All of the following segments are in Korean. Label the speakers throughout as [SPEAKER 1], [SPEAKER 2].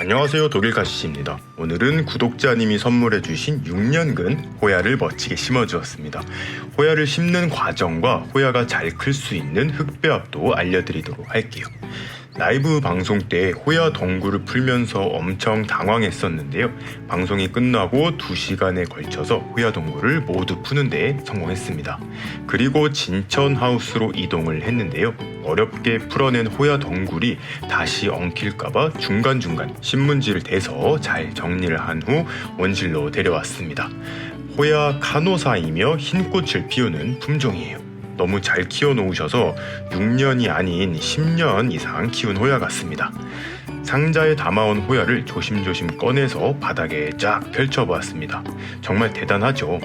[SPEAKER 1] 안녕하세요 독일가시입니다. 오늘은 구독자님이 선물해주신 6년근 호야를 멋지게 심어주었습니다. 호야를 심는 과정과 호야가 잘 클 수 있는 흙배합도 알려드리도록 할게요. 라이브 방송 때 호야 덩굴을 풀면서 엄청 당황했었는데요. 방송이 끝나고 2시간에 걸쳐서 호야 덩굴을 모두 푸는데 성공했습니다. 그리고 진천 하우스로 이동을 했는데요. 어렵게 풀어낸 호야 덩굴이 다시 엉킬까봐 중간중간 신문지를 대서 잘 정리를 한 후 원실로 데려왔습니다. 호야 카노사이며 흰 꽃을 피우는 품종이에요. 너무 잘 키워놓으셔서 6년이 아닌 10년 이상 키운 호야 같습니다. 상자에 담아온 호야를 조심조심 꺼내서 바닥에 쫙 펼쳐보았습니다. 정말 대단하죠?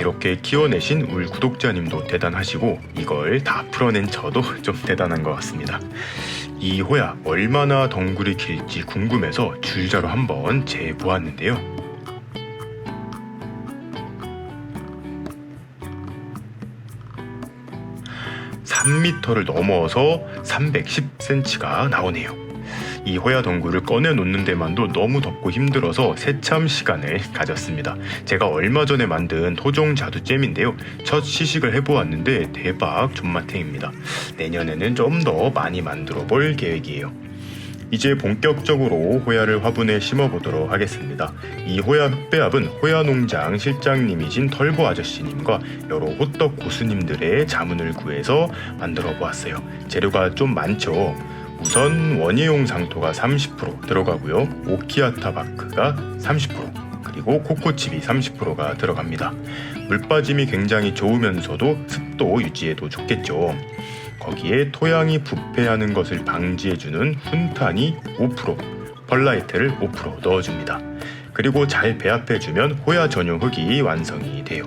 [SPEAKER 1] 이렇게 키워내신 울 구독자님도 대단하시고 이걸 다 풀어낸 저도 좀 대단한 것 같습니다. 이 호야 얼마나 덩굴이 길지 궁금해서 줄자로 한번 재보았는데요. 3m를 넘어서 310cm가 나오네요. 이 호야 덩굴을 꺼내 놓는 데만도 너무 덥고 힘들어서 세참 시간을 가졌습니다. 제가 얼마 전에 만든 토종 자두잼인데요. 첫 시식을 해보았는데 대박 존맛탱입니다. 내년에는 좀 더 많이 만들어 볼 계획이에요. 이제 본격적으로 호야를 화분에 심어보도록 하겠습니다. 이 호야 흑배합은 호야농장 실장님이신 털보 아저씨님과 여러 호떡 고수님들의 자문을 구해서 만들어 보았어요. 재료가 좀 많죠. 우선 원예용 상토가 30% 들어가고요. 오키아타 바크가 30% 그리고 코코칩이 30%가 들어갑니다. 물빠짐이 굉장히 좋으면서도 습도 유지에도 좋겠죠. 거기에 토양이 부패하는 것을 방지해주는 훈탄이 5%, 펄라이트를 5% 넣어줍니다. 그리고 잘 배합해주면 호야 전용 흙이 완성이 돼요.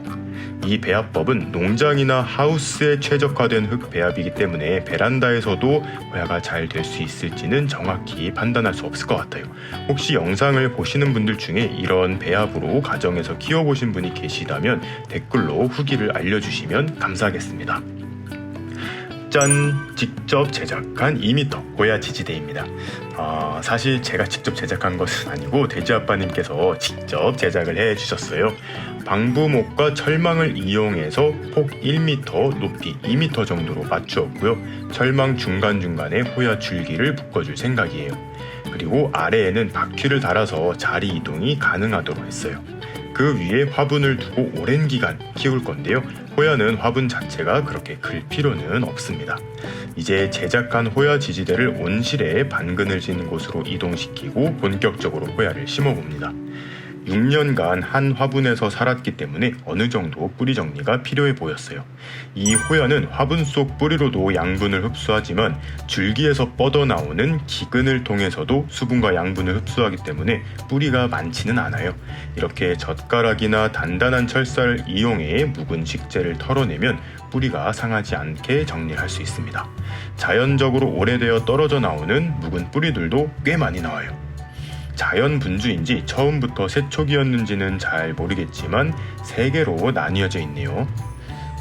[SPEAKER 1] 이 배합법은 농장이나 하우스에 최적화된 흙 배합이기 때문에 베란다에서도 호야가 잘 될 수 있을지는 정확히 판단할 수 없을 것 같아요. 혹시 영상을 보시는 분들 중에 이런 배합으로 가정에서 키워보신 분이 계시다면 댓글로 후기를 알려주시면 감사하겠습니다. 짠! 직접 제작한 2m 고야 지지대입니다. 어, 사실 제가 직접 제작한 것은 아니고 돼지 아빠님께서 직접 제작을 해 주셨어요. 방부목과 철망을 이용해서 폭 1m, 높이 2m 정도로 맞추었고요. 철망 중간중간에 호야 줄기를 묶어줄 생각이에요. 그리고 아래에는 바퀴를 달아서 자리 이동이 가능하도록 했어요. 그 위에 화분을 두고 오랜 기간 키울 건데요. 호야는 화분 자체가 그렇게 클 필요는 없습니다. 이제 제작한 호야 지지대를 온실에 반근을 짓는 곳으로 이동시키고 본격적으로 호야를 심어봅니다. 6년간 한 화분에서 살았기 때문에 어느 정도 뿌리 정리가 필요해 보였어요. 이 호야는 화분 속 뿌리로도 양분을 흡수하지만 줄기에서 뻗어나오는 기근을 통해서도 수분과 양분을 흡수하기 때문에 뿌리가 많지는 않아요. 이렇게 젓가락이나 단단한 철사를 이용해 묵은 식재를 털어내면 뿌리가 상하지 않게 정리를 할수 있습니다. 자연적으로 오래되어 떨어져 나오는 묵은 뿌리들도 꽤 많이 나와요. 자연 분주인지 처음부터 세촉이었는지는 잘 모르겠지만 세 개로 나뉘어져 있네요.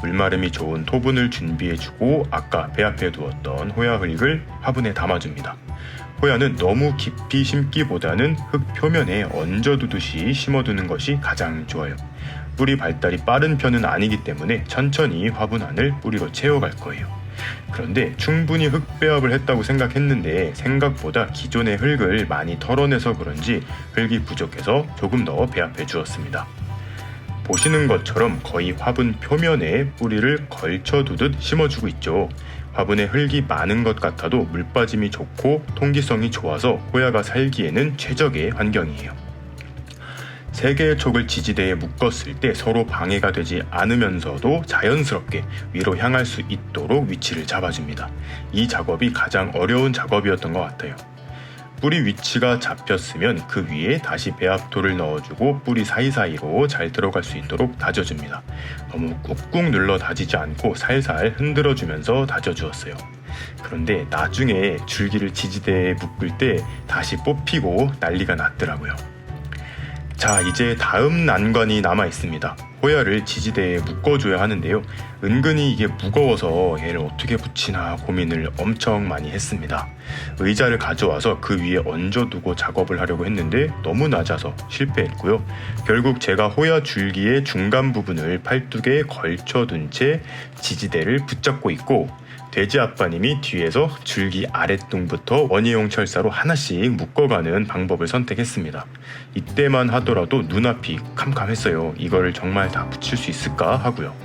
[SPEAKER 1] 물마름이 좋은 토분을 준비해주고 아까 배합해 두었던 호야 흙을 화분에 담아줍니다. 호야는 너무 깊이 심기보다는 흙 표면에 얹어두듯이 심어두는 것이 가장 좋아요. 뿌리 발달이 빠른 편은 아니기 때문에 천천히 화분 안을 뿌리로 채워갈 거예요. 그런데 충분히 흙 배합을 했다고 생각했는데 생각보다 기존의 흙을 많이 털어내서 그런지 흙이 부족해서 조금 더 배합해 주었습니다. 보시는 것처럼 거의 화분 표면에 뿌리를 걸쳐 두듯 심어주고 있죠. 화분에 흙이 많은 것 같아도 물빠짐이 좋고 통기성이 좋아서 호야가 살기에는 최적의 환경이에요. 세 개의 촉을 지지대에 묶었을 때 서로 방해가 되지 않으면서도 자연스럽게 위로 향할 수 있도록 위치를 잡아줍니다. 이 작업이 가장 어려운 작업이었던 것 같아요. 뿌리 위치가 잡혔으면 그 위에 다시 배합토를 넣어주고 뿌리 사이사이로 잘 들어갈 수 있도록 다져줍니다. 너무 꾹꾹 눌러 다지지 않고 살살 흔들어주면서 다져주었어요. 그런데 나중에 줄기를 지지대에 묶을 때 다시 뽑히고 난리가 났더라고요. 자, 이제 다음 난관이 남아 있습니다. 호야를 지지대에 묶어줘야 하는데요. 은근히 이게 무거워서 얘를 어떻게 붙이나 고민을 엄청 많이 했습니다. 의자를 가져와서 그 위에 얹어두고 작업을 하려고 했는데 너무 낮아서 실패했고요. 결국 제가 호야 줄기의 중간 부분을 팔뚝에 걸쳐둔 채 지지대를 붙잡고 있고 돼지 아빠님이 뒤에서 줄기 아랫둥부터 원예용 철사로 하나씩 묶어가는 방법을 선택했습니다. 이때만 하더라도 눈앞이 캄캄했어요. 이걸 정말 다 붙일 수 있을까 하고요.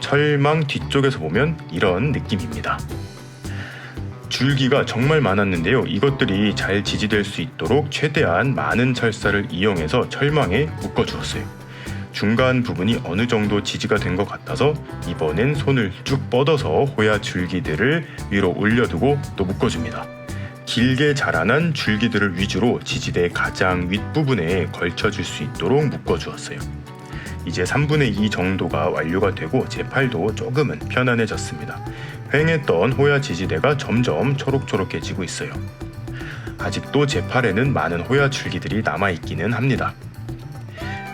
[SPEAKER 1] 철망 뒤쪽에서 보면 이런 느낌입니다. 줄기가 정말 많았는데요. 이것들이 잘 지지될 수 있도록 최대한 많은 철사를 이용해서 철망에 묶어주었어요. 중간 부분이 어느 정도 지지가 된 것 같아서 이번엔 손을 쭉 뻗어서 호야 줄기들을 위로 올려두고 또 묶어줍니다. 길게 자라난 줄기들을 위주로 지지대 가장 윗부분에 걸쳐줄 수 있도록 묶어주었어요. 이제 3분의 2 정도가 완료가 되고 제 팔도 조금은 편안해졌습니다. 휑했던 호야 지지대가 점점 초록초록해지고 있어요. 아직도 제 팔에는 많은 호야 줄기들이 남아있기는 합니다.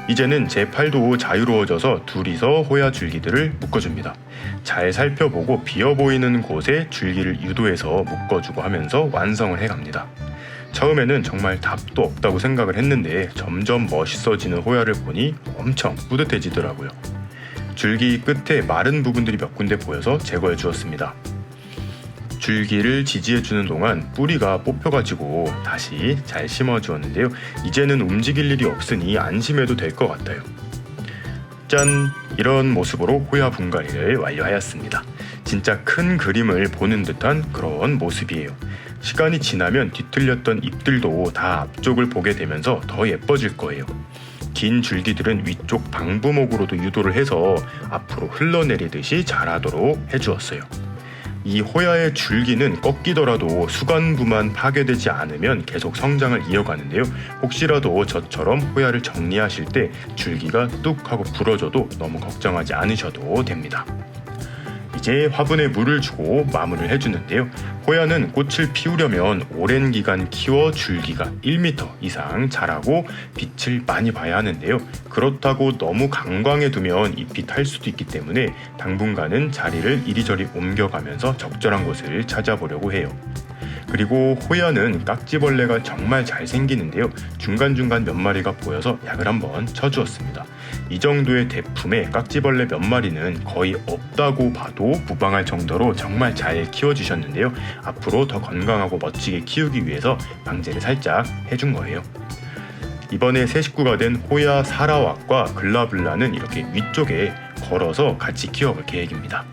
[SPEAKER 1] 이제는 제 팔도 자유로워져서 둘이서 호야 줄기들을 묶어줍니다. 잘 살펴보고 비어 보이는 곳에 줄기를 유도해서 묶어주고 하면서 완성을 해갑니다. 처음에는 정말 답도 없다고 생각을 했는데 점점 멋있어지는 호야를 보니 엄청 뿌듯해지더라고요. 줄기 끝에 마른 부분들이 몇 군데 보여서 제거해 주었습니다. 줄기를 지지해 주는 동안 뿌리가 뽑혀가지고 다시 잘 심어 주었는데요. 이제는 움직일 일이 없으니 안심해도 될 것 같아요. 짠! 이런 모습으로 호야 분갈이를 완료하였습니다. 진짜 큰 그림을 보는 듯한 그런 모습이에요. 시간이 지나면 뒤틀렸던 잎들도 다 앞쪽을 보게 되면서 더 예뻐질 거예요. 긴 줄기들은 위쪽 방부목으로도 유도를 해서 앞으로 흘러내리듯이 자라도록 해주었어요. 이 호야의 줄기는 꺾이더라도 수간부만 파괴되지 않으면 계속 성장을 이어가는데요. 혹시라도 저처럼 호야를 정리하실 때 줄기가 뚝 하고 부러져도 너무 걱정하지 않으셔도 됩니다. 이제 화분에 물을 주고 마무리를 해주는데요. 호야는 꽃을 피우려면 오랜 기간 키워 줄기가 1m 이상 자라고 빛을 많이 봐야 하는데요. 그렇다고 너무 강광에 두면 잎이 탈 수도 있기 때문에 당분간은 자리를 이리저리 옮겨가면서 적절한 곳을 찾아보려고 해요. 그리고 호야는 깍지벌레가 정말 잘 생기는데요. 중간중간 몇 마리가 보여서 약을 한번 쳐주었습니다. 이 정도의 대품에 깍지벌레 몇 마리는 거의 없다고 봐도 무방할 정도로 정말 잘 키워주셨는데요. 앞으로 더 건강하고 멋지게 키우기 위해서 방제를 살짝 해준 거예요. 이번에 새 식구가 된 호야 사라왁과 글라블라는 이렇게 위쪽에 걸어서 같이 키워볼 계획입니다.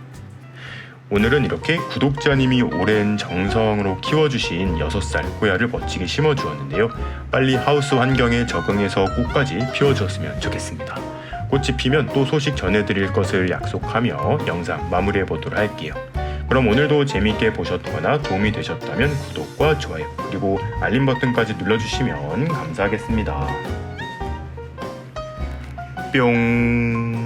[SPEAKER 1] 오늘은 이렇게 구독자님이 오랜 정성으로 키워주신 6살 호야를 멋지게 심어주었는데요. 빨리 하우스 환경에 적응해서 꽃까지 피워주었으면 좋겠습니다. 꽃이 피면 또 소식 전해드릴 것을 약속하며 영상 마무리해 보도록 할게요. 그럼 오늘도 재미있게 보셨거나 도움이 되셨다면 구독과 좋아요 그리고 알림 버튼까지 눌러주시면 감사하겠습니다. 뿅.